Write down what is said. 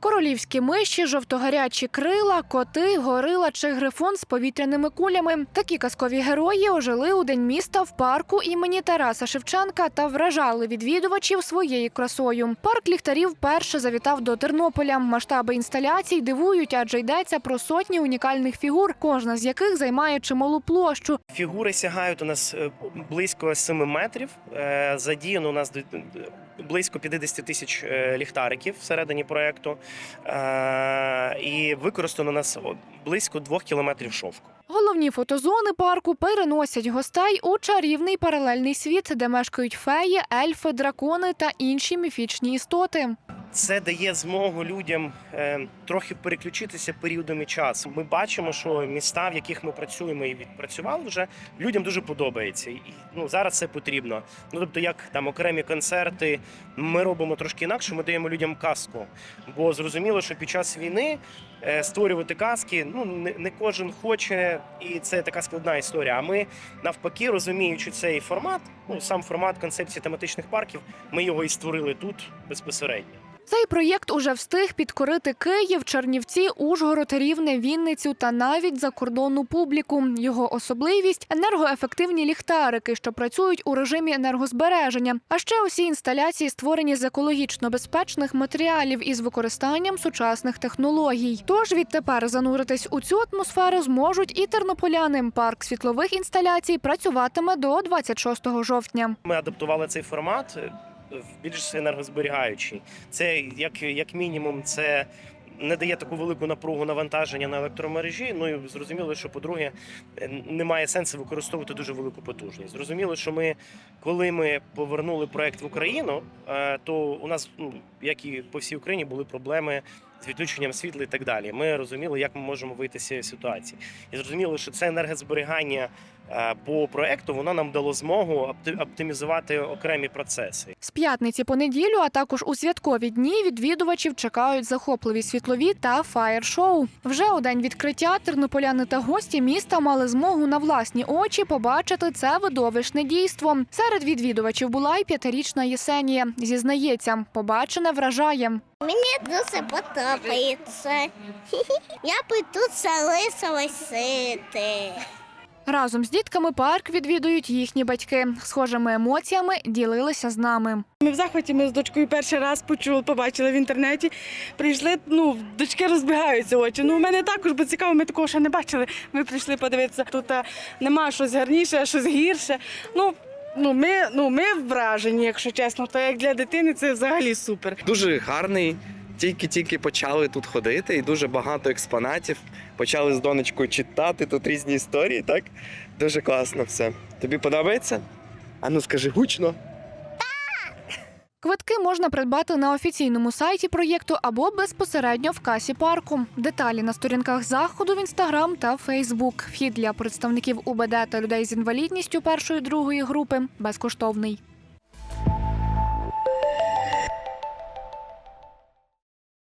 Королівські миші, жовтогарячі крила, коти, горила чи грифон з повітряними кулями. Такі казкові герої ожили у день міста в парку імені Тараса Шевченка та вражали відвідувачів своєю красою. Парк ліхтарів вперше завітав до Тернополя. Масштаби інсталяцій дивують, адже йдеться про сотні унікальних фігур, кожна з яких займає чималу площу. Фігури сягають у нас е, близько 7 метрів. Е, Задіяно у нас близько 50 тисяч е, ліхтариків всередині проекту. Е, І використано нас близько двох кілометрів шовку. Головні фотозони парку переносять гостей у чарівний паралельний світ, де мешкають феї, ельфи, дракони та інші міфічні істоти. Це дає змогу людям е, трохи переключитися періодами часу. Ми бачимо, що міста, в яких ми працюємо і відпрацювали вже, людям дуже подобається. І ну зараз це потрібно. Ну тобто, як там окремі концерти, ми робимо трошки інакше. Ми даємо людям казку. Бо зрозуміло, що під час війни е, створювати казки ну не кожен хоче, і це така складна історія. А ми навпаки, розуміючи цей формат, ну сам формат концепції тематичних парків, ми його і створили тут безпосередньо. Цей проєкт уже встиг підкорити Київ, Чернівці, Ужгород, Рівне, Вінницю та навіть закордонну публіку. Його особливість енергоефективні ліхтарики, що працюють у режимі енергозбереження. А ще усі інсталяції створені з екологічно безпечних матеріалів із використанням сучасних технологій. Тож відтепер зануритись у цю атмосферу зможуть і тернополяни. Парк світлових інсталяцій працюватиме до 26 жовтня. Ми адаптували цей формат більш енергозберігаючий. Це як, як мінімум, це не дає таку велику напругу навантаження на електромережі. Ну і зрозуміло, що по-друге, немає сенсу використовувати дуже велику потужність. Зрозуміло, що ми, коли ми повернули проект в Україну, е, то у нас, ну як і по всій Україні, були проблеми. З відключенням світла і так далі. Ми розуміли, як ми можемо вийти з цієї ситуації. І зрозуміло, що це енергозберігання по проекту воно нам дало змогу опти- оптимізувати окремі процеси. З п'ятниці по неділю, а також у святкові дні відвідувачів чекають захопливі світлові та фаєр-шоу. Вже у день відкриття тернополяни та гості міста мали змогу на власні очі побачити це видовищне дійство. Серед відвідувачів була й п'ятирічна Єсенія. Зізнається, побачене вражає. Мені дуже подобається. Я піду це лисити. Разом з дітками парк відвідують їхні батьки. Схожими емоціями ділилися з нами. Ми в захваті ми з дочкою перший раз почули, побачили в інтернеті. Прийшли, ну, дочки розбігаються очі. Ну, у мене також, бо цікаво, ми такого ще не бачили. Ми прийшли подивитися. Тут а, нема щось гарніше, щось гірше. Ну, ну, ми, ну, ми вражені, якщо чесно, то як для дитини це взагалі супер. Дуже гарний. Тільки-тільки почали тут ходити, і дуже багато експонатів. Почали з донечкою читати тут різні історії, так? Дуже класно все. Тобі подобається? А ну скажи гучно. Квитки можна придбати на офіційному сайті проєкту або безпосередньо в касі парку. Деталі на сторінках заходу в інстаграм та Фейсбук. Вхід для представників УБД та людей з інвалідністю першої другої групи безкоштовний.